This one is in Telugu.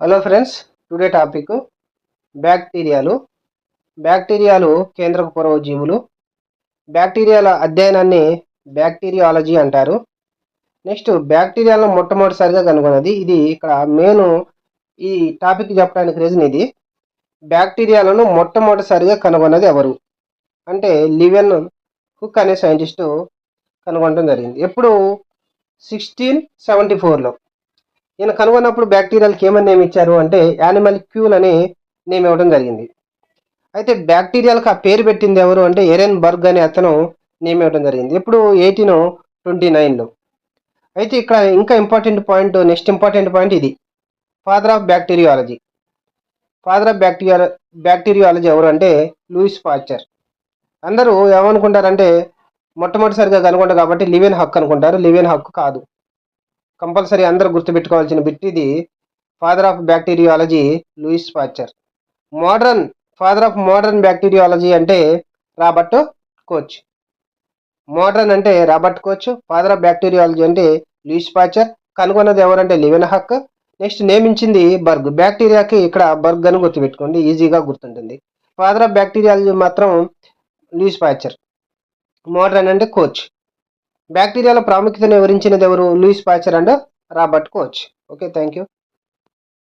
హలో ఫ్రెండ్స్ టుడే టాపిక్ బ్యాక్టీరియాలు బ్యాక్టీరియాలు కేంద్రక పూర్వ జీవులు బ్యాక్టీరియాల అధ్యయనాన్ని బ్యాక్టీరియాలజీ అంటారు నెక్స్ట్ బ్యాక్టీరియాలను మొట్టమొదటిసారిగా కనుగొన్నది ఇది ఇక్కడ మెయిన్ ఈ టాపిక్ చెప్పడానికి రీజన్ ఇది బ్యాక్టీరియాలను మొట్టమొదటిసారిగా కనుగొన్నది ఎవరు అంటే లివెన్ హుక్ అనే సైంటిస్టు కనుగొనడం జరిగింది ఎప్పుడు సిక్స్టీన్ సెవెంటీ ఫోర్లో ఈయన కనుగొన్నప్పుడు బ్యాక్టీరియాలకి ఏమని నేమ్ ఇచ్చారు అంటే యానిమల్ క్యూల్ అని నేమ్ ఇవ్వడం జరిగింది. అయితే బ్యాక్టీరియాలకు ఆ పేరు పెట్టింది ఎవరు అంటే ఎరెన్ బర్గ్ అనే అతను నేమ్ ఇవ్వడం జరిగింది. ఎప్పుడు ఎయిటీన్ ట్వంటీ నైన్లో అయితే ఇక్కడ ఇంకా important point next important point ఇది. Father of bacteriology father of bacteria bacteriology ఎవరు అంటే లూయిస్ పాచర్. అందరూ ఏమనుకుంటారంటే మొట్టమొదటిసారిగా కనుగొంటారు కాబట్టి లివెన్ హక్ అనుకుంటారు. లివెన్ హక్ కాదు. కంపల్సరీ అందరూ గుర్తుపెట్టుకోవాల్సిన బిట్ ఇది father of bacteriology Louis Pasteur modern father of modern bacteriology అంటే రాబర్ట్ కోచ్. మోడర్న్ అంటే Robert Koch father of bacteriology అంటే లూయిస్ పాచర్ కనుగొన్నది ఎవరంటే లివెన్ హక్ నెక్స్ట్ నియమించింది బర్గ్. బ్యాక్టీరియాకి ఇక్కడ బర్గ్ అని గుర్తుపెట్టుకోండి ఈజీగా గుర్తుంటుంది. ఫాదర్ ఆఫ్ బ్యాక్టీరియాలజీ మాత్రం లూయిస్ పాచర్ మోడర్న్ అంటే కోచ్. బ్యాక్టీరియాల ప్రాముఖ్యతను వివరించినది ఎవరు? Louis Pasteur and Robert Koch. Okay thank you